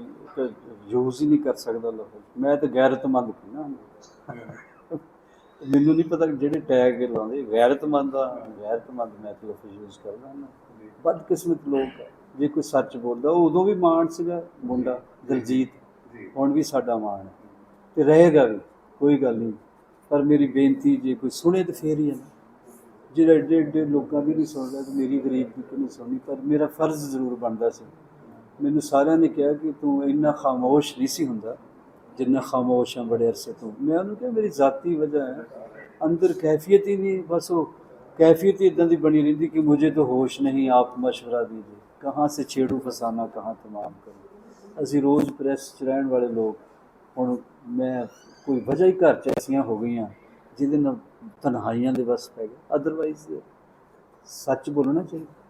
ਯੂਜ਼ ਹੀ ਨਹੀਂ ਕਰ ਸਕਦਾ ਲਫ਼ਜ਼ ਮੈਂ ਤਾਂ ਗੈਰਤਮੰਦ ਕਹਿੰਦਾ ਮੈਨੂੰ ਨਹੀਂ ਪਤਾ ਜਿਹੜੇ ਟੈਗ ਲਾਉਂਦੇ ਗੈਰਤਮੰਦ ਆ ਗੈਰਤਮੰਦ ਮੈਂ ਤਾਂ ਲਫ਼ਜ਼ ਯੂਜ਼ ਕਰਦਾ ਹਾਂ ਬਦਕਿਸਮਤ ਲੋਕ ਜੇ ਕੋਈ ਸੱਚ ਬੋਲਦਾ ਉਹ ਉਦੋਂ ਵੀ ਮਾਣ ਸੀਗਾ ਮੁੰਡਾ ਦਲਜੀਤ। ਹੁਣ ਵੀ ਸਾਡਾ ਮਾਣ ਹੈ ਤੇ ਰਹੇਗਾ ਵੀ ਕੋਈ ਗੱਲ ਨਹੀਂ। ਪਰ ਮੇਰੀ ਬੇਨਤੀ ਜੇ ਕੋਈ ਸੁਣੇ ਤਾਂ ਫੇਰ ਹੀ ਹੈ ਨਾ। ਜਿਹੜੇ ਏਡੇ ਏਡੇ ਲੋਕਾਂ ਦੀ ਨਹੀਂ ਸੁਣਦਾ ਤੇ ਮੇਰੀ ਗਰੀਬ ਦੀ ਕਿਉਂ ਨਹੀਂ ਪਰ ਮੇਰਾ ਫਰਜ਼ ਜ਼ਰੂਰ ਬਣਦਾ ਸੀ। ਮੈਨੂੰ ਸਾਰਿਆਂ ਨੇ ਕਿਹਾ ਕਿ ਤੂੰ ਇੰਨਾ ਖਾਮੋਸ਼ ਨਹੀਂ ਸੀ ਹੁੰਦਾ, ਜਿੰਨਾ ਖਾਮੋਸ਼ ਆ ਬੜੇ ਅਰਸੇ ਤੋਂ। ਮੈਂ ਉਹਨੂੰ ਕਿਹਾ, ਮੇਰੀ ਜਾਤੀ ਵਜ੍ਹਾ ਹੈ। ਅੰਦਰ ਕੈਫੀਅਤ ਹੀ ਨਹੀਂ, ਬਸ ਉਹ ਕੈਫੀਅਤ ਹੀ ਇਦਾਂ ਦੀ ਬਣੀ ਰਹਿੰਦੀ ਕਿ ਮੁਝੇ ਤੋਂ ਹੋਸ਼ ਨਹੀਂ, ਆਪ ਮਸ਼ਵਰਾ مشورہ ਦੀਜੇ। ਕਹਾਂ ਸੇ ਛੇੜੂ ਫਸਾਨਾ, ਕਹਾਂ ਤਮਾਮ ਕਰੋ। ਅਸੀਂ ਰੋਜ਼ ਪ੍ਰੈਸ ਚ ਰਹਿਣ ਵਾਲੇ ਲੋਕ, ਹੁਣ ਮੈਂ ਕੋਈ ਵਜ੍ਹਾ ਹੀ ਘਰ ਚ ਐਸੀਆਂ ਹੋ ਗਈਆਂ, ਜਿਹਦੇ ਨਾਲ ਤਨਹਾਈਆਂ ਦੇ ਬਸ ਪੈ ਗਏ। ਅਦਰਵਾਈਜ਼ ਸੱਚ ਬੋਲਣਾ ਚਾਹੀਦਾ।